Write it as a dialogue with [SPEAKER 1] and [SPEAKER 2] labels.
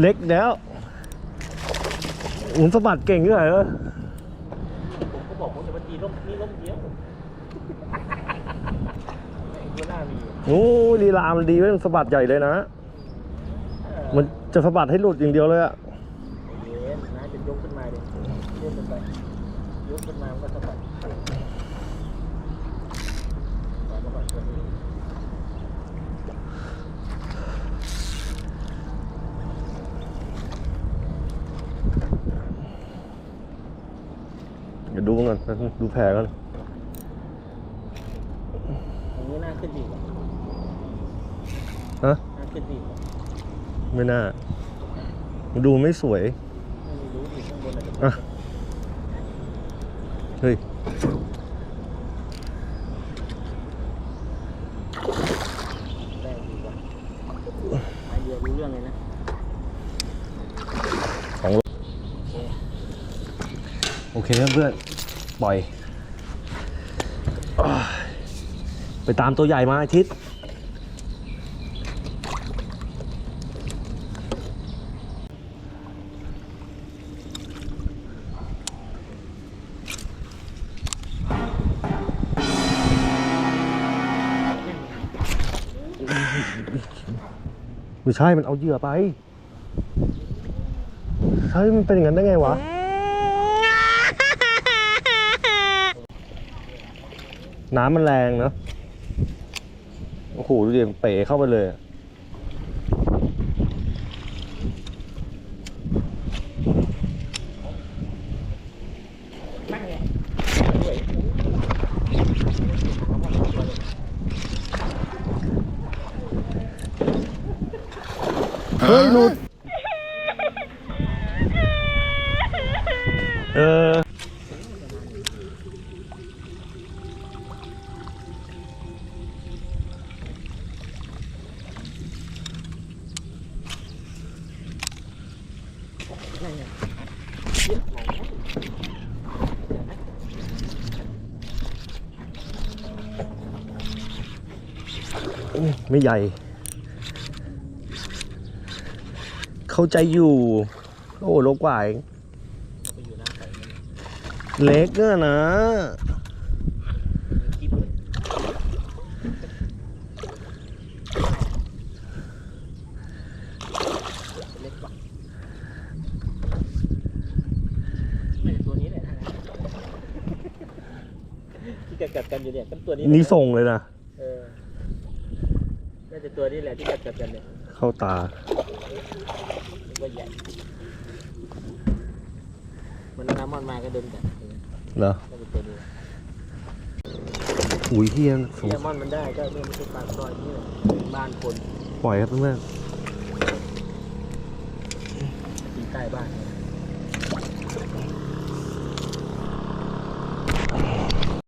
[SPEAKER 1] เล็กแล้วมันสะบัดเก่งด้วยเหรอ
[SPEAKER 2] ผมก็บอกผมจะมาตีร่มนี่ร่มเดียวตัวหน้ามีอยู่
[SPEAKER 1] โอ้ลีลามันดีเว้ยมันสะบัดใหญ่เลยนะ มันจะสะบัดให้หลุดอย่างเดียวเลยอะ
[SPEAKER 2] เย็นนะจะยกขึ้นมาดิเลื่อนขึ้นไปยกขึ้นมามันก็สะบัดปล่อยมาก่อนตัวนี้
[SPEAKER 1] เดี๋ยวดูมันก่อนดูแผลก่อน
[SPEAKER 2] อย่างนี้น่าขึ้นดีกว่า
[SPEAKER 1] ฮะ
[SPEAKER 2] น่าขึ้นดีกว่า
[SPEAKER 1] ไม่น่า ดูไม่สวย
[SPEAKER 2] ไม่รู้ดิข้างบนอาจจะ
[SPEAKER 1] อะ เฮ้ย
[SPEAKER 2] แรงดีกว่าไอเดียรู้เรื่องเลยนะ
[SPEAKER 1] ของ โอเคครับเพื่อน ปล่อย ไปตามตัวใหญ่มาอาทิตย์ไม่ใช่มันเอาเหยื่อไปเฮ้ยมันเป็นอย่างนั้นได้ไงวะ น้ำมันแรงเนอะโอ้โหดูดิเป๋เข้าไปเลยอะ
[SPEAKER 2] นั่งไงด้วย
[SPEAKER 1] เฮ้ยหลุดเออ
[SPEAKER 2] ไม่
[SPEAKER 1] ใหญ่ เข้าใจอยู่ โอ้โลกว่าเอง
[SPEAKER 2] เร
[SPEAKER 1] เล็กเนอะนะ
[SPEAKER 2] มีกิ๊บเลยเล็กกว่าไม่แต่ตัวนี้แหละ ที่กัดกัดกันอยู่เนี่ยกันตัวนี้แหละ
[SPEAKER 1] นี่ส่งเลยนะ
[SPEAKER 2] เออน่าจะตัวนี้แหละที่กัดกัดกันเนี่ย
[SPEAKER 1] เข้าตา
[SPEAKER 2] นึกว่าใหญ่มันน้ำมันมาก็เดินกัดเออ
[SPEAKER 1] เหรอ
[SPEAKER 2] น่าจะตัวนี้
[SPEAKER 1] อุ้ยเฮียสง
[SPEAKER 2] ที่แซลมอนมันได้ก็เนี่ยไม่ใช่ปลาซอยนี่แหละบ้านคน
[SPEAKER 1] ปล่อยครับเพื่อน
[SPEAKER 2] ตีใต้บ้านเนี่ย